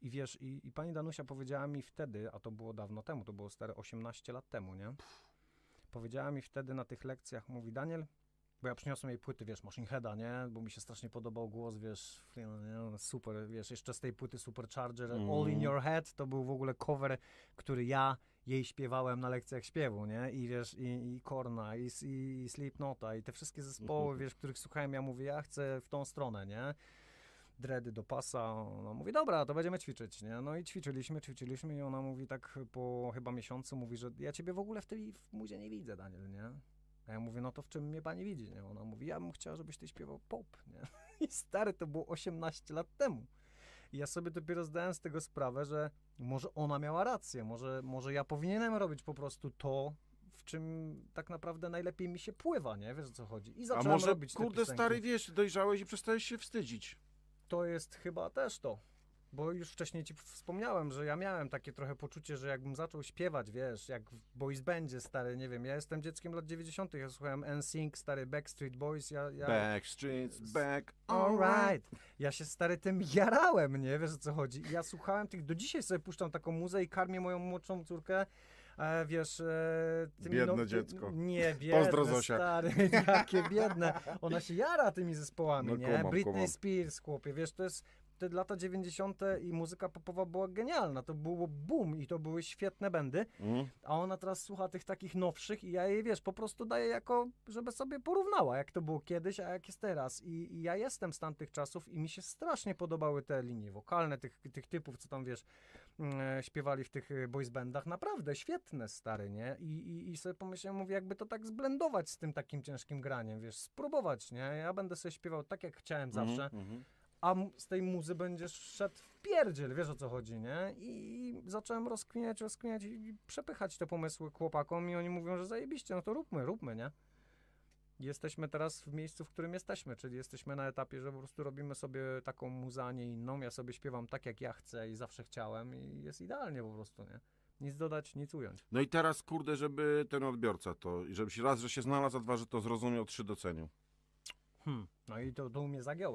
I wiesz, i, i pani Danusia powiedziała mi wtedy, a to było dawno temu, to było stare 18 lat temu, nie? Powiedziała mi wtedy na tych lekcjach, mówi Daniel, bo ja przyniosłem jej płyty, wiesz, Machine Heada, nie? Bo mi się strasznie podobał głos, wiesz, nie? super, wiesz, jeszcze z tej płyty Supercharger, Mm. All in Your Head, to był w ogóle cover, który ja jej śpiewałem na lekcjach śpiewu, nie? I wiesz, i, i Korna, i, i, Slipknota, i te wszystkie zespoły, Mhm. wiesz, których słuchałem, ja mówię, ja chcę w tą stronę, nie? Dredy do pasa, ona mówi, dobra, to będziemy ćwiczyć, nie? No i ćwiczyliśmy, ćwiczyliśmy i ona mówi tak po chyba miesiącu, mówi, że ja ciebie w ogóle w tej w muzie nie widzę, Daniel, nie? A ja mówię, no to w czym mnie pani widzi, nie? Ona mówi, ja bym chciała, żebyś ty śpiewał pop, nie? I stary, to było 18 lat temu. I ja sobie dopiero zdałem z tego sprawę, że może ona miała rację, może, może ja powinienem robić po prostu to, w czym tak naprawdę najlepiej mi się pływa, nie? Wiesz o co chodzi? I A zacząłem może, robić kurde, stary, wiesz, dojrzałeś i przestałeś się wstydzić. To jest chyba też to. Bo już wcześniej ci wspomniałem, że ja miałem takie trochę poczucie, że jakbym zaczął śpiewać, wiesz, jak w boys bandzie, stary, nie wiem, ja jestem dzieckiem lat 90., ja słuchałem NSYNC, stary Backstreet Boys, ja... ja Backstreets, back, Alright. Ja się stary tym jarałem, nie? Wiesz o co chodzi. Ja słuchałem tych, do dzisiaj sobie puszczam taką muzę i karmię moją młodszą córkę, e, wiesz... E, tymi Biedne ty- dziecko. Nie, biedne, Pozdro, Zosia. stary, jakie biedne. Ona się jara tymi zespołami, No, nie? kumam, Britney kumam. Spears, chłopie, wiesz, to jest... Te lata 90. i muzyka popowa była genialna. To było boom i to były świetne bendy. Mm. A ona teraz słucha tych takich nowszych i ja jej, wiesz, po prostu daję jako, żeby sobie porównała, jak to było kiedyś, a jak jest teraz. I, i ja jestem z tamtych czasów i mi się strasznie podobały te linie wokalne tych, tych typów, co tam, wiesz, mm, e, śpiewali w tych e, boys bandach. Naprawdę świetne, stary, nie? I, i, I sobie pomyślałem, mówię, jakby to tak zblendować z tym takim ciężkim graniem, wiesz, spróbować, nie? Ja będę sobie śpiewał tak, jak chciałem zawsze Mhm, mhm. A z tej muzy będziesz szedł w pierdziel, wiesz o co chodzi, nie? I zacząłem rozkminiać, rozkminiać i przepychać te pomysły chłopakom i oni mówią, że zajebiście, no to róbmy, róbmy, nie? Jesteśmy teraz w miejscu, w którym jesteśmy, czyli jesteśmy na etapie, że po prostu robimy sobie taką muzę, a nie inną. Ja sobie śpiewam tak, jak ja chcę i zawsze chciałem i jest idealnie po prostu, nie? Nic dodać, nic ująć. No i teraz, kurde, żeby ten odbiorca to, i żebyś raz, że się znalazł, a dwa, że to zrozumiał, trzy docenił. Hmm. No i to, to mnie zagięło.